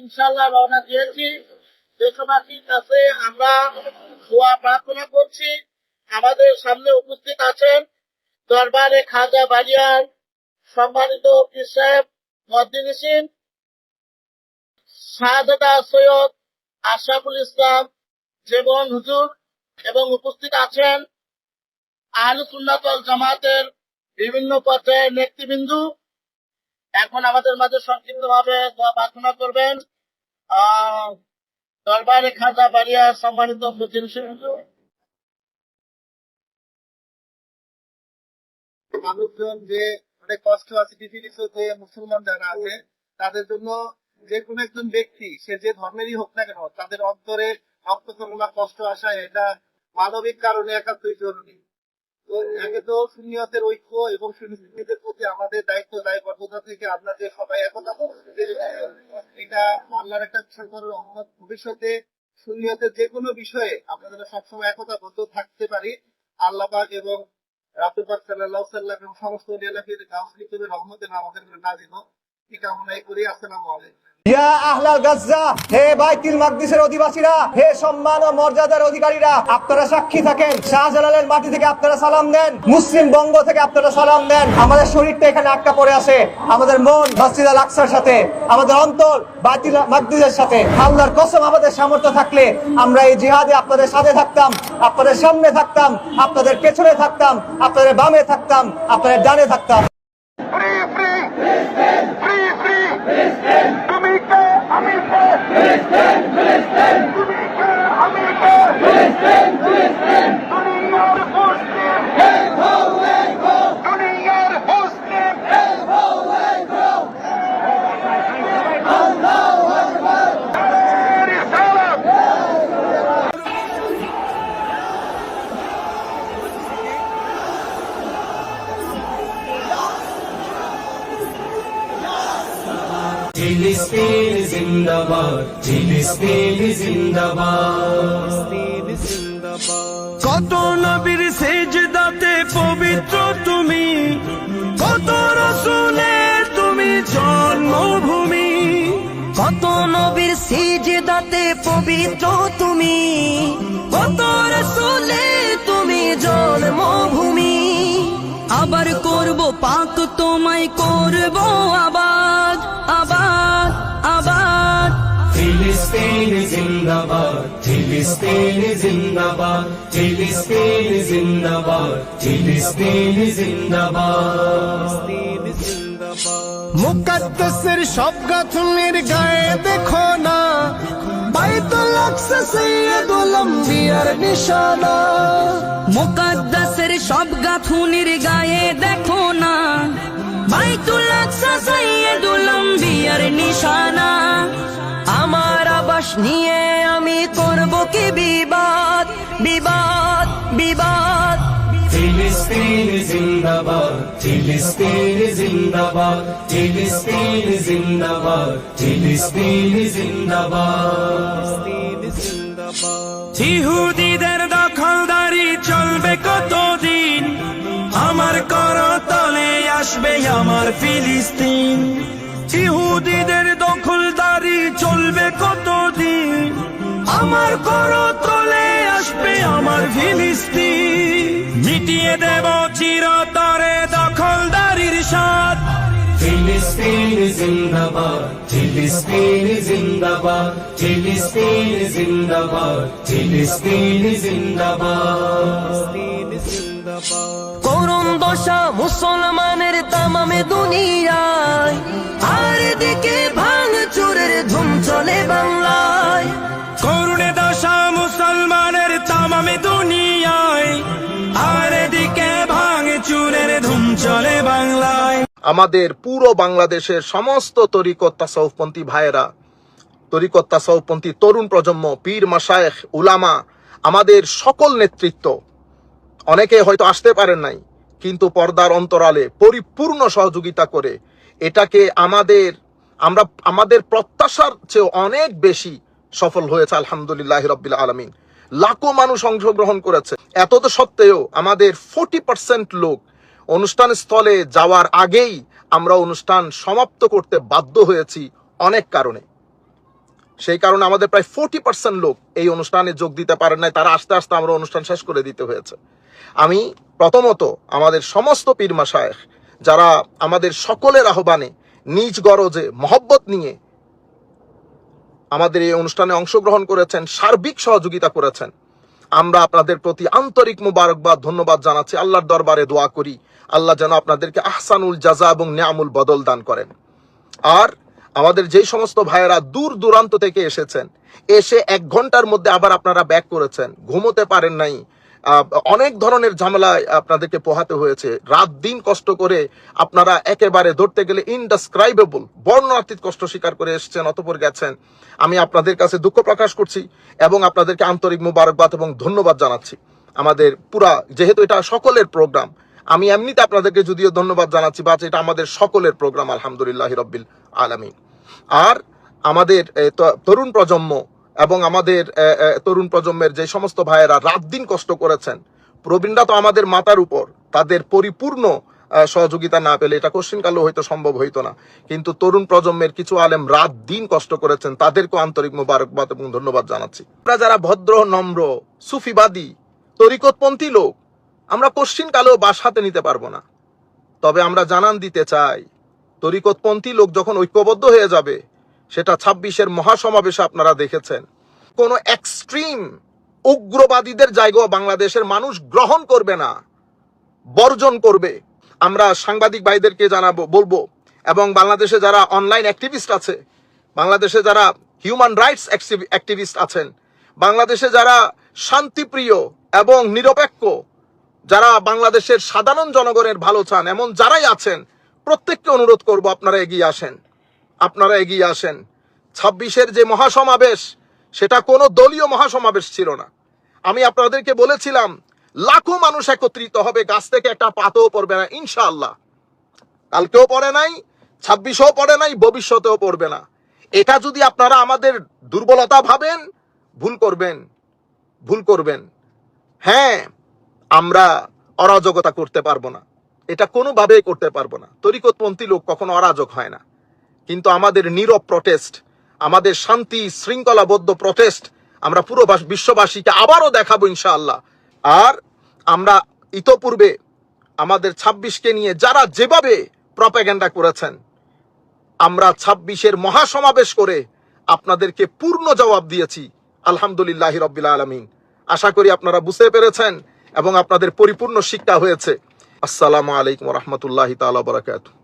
ইনশাল্লাহ রওনা দিয়েছি। দেশবাসীর কাছে আমরা দোয়া প্রার্থনা করছি। আমাদের সামনে উপস্থিত আছেন দরবারে খাজা বালিয়ার সম্মানিত পীর সাহেব মদ্দিন সৈয়দ আশরাফুল ইসলাম জীবন হুজুর, এবং উপস্থিত আছেন আহলু সুন্নাতল জামাতের বিভিন্ন পর্যায়ের নেতৃবৃন্দু। এখন আমাদের মাঝে সংক্ষিপ্ত ভাবে প্রার্থনা করবেন দরবারে খাজা বাড়িয়া সম্মানিত মানুষজন যে অনেক কষ্ট আছে যে মুসলমান যারা আছে, তাদের জন্য যে কোনো একজন ব্যক্তি, সে যে ধর্মেরই হোক না কেন, তাদের অন্তরে রক্ত কষ্ট আসা এটা মানবিক কারণে একাত্তই জরুরি। তো থেকে আমরা সবাই একতা এটা ভবিষ্যতে সুনিয়তের যে কোনো বিষয়ে আমরা যেন সবসময় একতাবদ্ধ থাকতে পারি, আল্লাহ এবং রাসুল পাক সাল্লাল্লাহু সাল্লাম এবং সমস্ত এলাকার গাউসলিকের রহমতের আমাদের নাজিল এই কামনাই করি। আসসালামু আলাইকুম। আমাদের মন সাথে, আমাদের অন্তর সাথে। কসম আমাদের সামর্থ্য থাকলে আমরা এই জিহাদে আপনাদের সাথে থাকতাম, আপনাদের সামনে থাকতাম, আপনাদের পেছনে থাকতাম, আপনাদের বামে থাকতাম, আপনাদের ডানে থাকতাম free, free, free, free, তুমি কে আমি কে তুমি কে আমি কে দুনিয়ার মুসলিম দুনিয়ার মুসলিম রিসালাত কত নবীর সেজদাতে পবিত্র তুমি, কত রসুলের তুমি জন্মভূমি। কত নবীর সিজদাতে পবিত্র তুমি, কত রসুলে তুমি জন্মভূমি। আবার করব পাক তোমায় করব ফিলিস্তিন জিন্দাবাদ ফিলিস্তিন জিন্দাবাদ ফিলিস্তিন জিন্দাবাদ। মুকাদ্দাসের সব গাথুনির গায়ে দেখো না বাইতুল আকসা সৈয়দুল আম্বিয়ার নিশানা। মুকাদ্দাসের সব গাথুনির গায়ে দেখো না বাইতুল আকসা সাইয়্যিদুল আম্বিয়ার নিশানা। আমার আবাস নিয়ে কি বিবাদ? বিবাদ বিবাদ। ফিলিস্তিন জিন্দাবাদ ফিলিস্তিন জিন্দাবাদ ফিলিস্তিন জিন্দাবাদ ফিলিস্তিন জিন্দাবাদ। ইহুদিদের দখলদারি চলবে কতদিন? আমার করতলে আসবে আমার ফিলিস্তিন। ইহুদিদের দখলদারি আমার করতলে আসবে আমার ফিলিস্তিন মিটিয়ে দেব চিরতরে দখলদারির সাথ ফিলিস্তিন জিন্দাবাদ ফিলিস্তিন জিন্দাবাদ ফিলিস্তিন জিন্দাবাদ ফিলিস্তিন জিন্দাবাদ। করুণ দশা মুসলমানের তামামে দুনিয়ায়। আর দিকে ভাঙ চুরের ধুম চলে বাংলায়। আমাদের পুরো বাংলাদেশের সমস্ত তরিকত তাসাউফপন্থী ভাইয়েরা তরিকত তাসাউফপন্থী তরুণ প্রজন্ম, পীর মাসায়েখ উলামা, আমাদের সকল নেতৃত্ব, অনেকে হয়তো আসতে পারেন নাই, কিন্তু পর্দার অন্তরালে পরিপূর্ণ সহযোগিতা করে এটাকে আমাদের, আমরা, আমাদের প্রত্যাশার চেয়ে অনেক বেশি সফল হয়েছে, আলহামদুলিল্লাহ রব্বিল আলমিন। লাখো মানুষ অংশগ্রহণ করেছে। এত তো সত্ত্বেও আমাদের ফোর্টি পার্সেন্ট লোক অনুষ্ঠান স্থলে যাওয়ার আগেই আমরা অনুষ্ঠান সমাপ্ত করতে বাধ্য হয়েছি অনেক কারণে। সেই কারণে আমাদের প্রায় ফোর্টি পার্সেন্ট লোক এই অনুষ্ঠানে যোগ দিতে পারেন নাই, তারা আস্তে আস্তে আমরা অনুষ্ঠান শেষ করে দিতে হয়েছে। আমি প্রথমত আমাদের সমস্ত পীর মাসায়েখ, যারা আমাদের সকলের আহ্বানে নিজ গরজে মহব্বত নিয়ে আমাদের এই অনুষ্ঠানে অংশগ্রহণ করেছেন, সার্বিক সহযোগিতা করেছেন আমরা আপনাদের প্রতি আন্তরিক মুবারকবাদ, ধন্যবাদ জানাচ্ছি। আল্লাহর দরবারে দোয়া করি। আল্লাহ যেন আপনাদেরকে আহসানুল জাজা এবং নিয়ামুল বদল দান করেন। আর আমাদের যেই সমস্ত ভাইয়েরা দূর দূরান্ত থেকে এসেছেন, এসে এক ঘণ্টার মধ্যে আবার আপনারা ব্যাক করেছেন। ঘুমোতে পারেন নাই। অনেক ধরনের ঝামেলায় আপনাদেরকে পোহাতে হয়েছে। রাত দিন কষ্ট করে আপনারা একেবারে ধরতে গেলে ইনডেসক্রাইবেবল বর্ণনাতীত কষ্ট স্বীকার করে এসেছেন, অতপর গেছেন। আমি আপনাদের কাছে দুঃখ প্রকাশ করছি এবং আপনাদেরকে আন্তরিক মুবারকবাদ এবং ধন্যবাদ জানাচ্ছি। আমাদের পুরা, যেহেতু এটা সকলের প্রোগ্রাম আমি এমনিতে আপনাদেরকে যদিও ধন্যবাদ জানাচ্ছি বা এটা আমাদের সকলের প্রোগ্রাম আলহামদুলিল্লাহ রব্বিল আলামিন। আর আমাদের তরুণ প্রজন্ম এবং আমাদের তরুণ প্রজন্মের যে সমস্ত ভাইয়েরা রাত দিন কষ্ট করেছেন, প্রবীণরা তো আমাদের মাতার উপর, তাদের পরিপূর্ণ সহযোগিতা না পেলে এটা কোশ্চিন কালেও হয়তো সম্ভব হইতো না। কিন্তু তরুণ প্রজন্মের কিছু আলেম রাত দিন কষ্ট করেছেন তাদেরকেও আন্তরিক মোবারকবাদ এবং ধন্যবাদ জানাচ্ছি। আমরা যারা ভদ্র, নম্র, সুফিবাদী, তরিকতপন্থী লোক, আমরা কোশ্চিন বাস হাতে নিতে পারব না। তবে আমরা জানান দিতে চাই, তরিকতপন্থী লোক যখন ঐক্যবদ্ধ হয়ে যাবে সেটা ছাব্বিশের মহাসমাবেশে আপনারা দেখেছেন। কোন এক্সট্রিম উগ্রবাদীদের জায়গাও বাংলাদেশের মানুষ গ্রহণ করবে না, বর্জন করবে। আমরা সাংবাদিক ভাইদেরকে জানাব, বলব, এবং বাংলাদেশে যারা অনলাইন অ্যাক্টিভিস্ট আছে, বাংলাদেশে যারা হিউম্যান রাইটস অ্যাক্টিভিস্ট আছেন, বাংলাদেশে যারা শান্তিপ্রিয় এবং নিরপেক্ষ, যারা বাংলাদেশের সাধারণ জনগণের ভালো চান, এমন যারাই আছেন, প্রত্যেককে অনুরোধ করব আপনারা এগিয়ে আসেন। আপনারা এগিয়ে আসেন। ছাব্বিশের যে মহাসমাবেশ, সেটা কোনো দলীয় মহাসমাবেশ ছিল না। আমি আপনাদেরকে বলেছিলাম, লাখো মানুষ একত্রিত হবে, গাছ থেকে একটা পাতাও পড়বে না, ইনশাআল্লাহ। কালকেও পড়ে নাই, ছাব্বিশেও পড়ে নাই, ভবিষ্যতেও পড়বে না। এটা যদি আপনারা আমাদের দুর্বলতা ভাবেন, ভুল করবেন ভুল করবেন। হ্যাঁ আমরা অরাজকতা করতে পারব না। এটা কোনোভাবেই করতে পারব না। তরিকতপন্থী লোক কখনো অরাজক হয় না। কিন্তু আমাদের নীরব প্রটেস্ট আমাদের শান্তি শৃঙ্খলাবদ্ধ প্রটেস্ট আমরা পুরো বিশ্ববাসীকে আবারও দেখাবো ইনশাআল্লাহ। আর আমরা ইতোপূর্বে আমাদের ছাব্বিশকে নিয়ে যারা যেভাবে প্রপাগ্যান্ডা করেছেন, আমরা ছাব্বিশের মহাসমাবেশ করে আপনাদেরকে পূর্ণ জবাব দিয়েছি, আলহামদুলিল্লাহ রব্বিল আলমিন। আশা করি আপনারা বুঝতে পেরেছেন এবং আপনাদের পরিপূর্ণ শিক্ষা হয়েছে। আসসালামু আলাইকুম রহমতুল্লাহ তালা বরাকাতু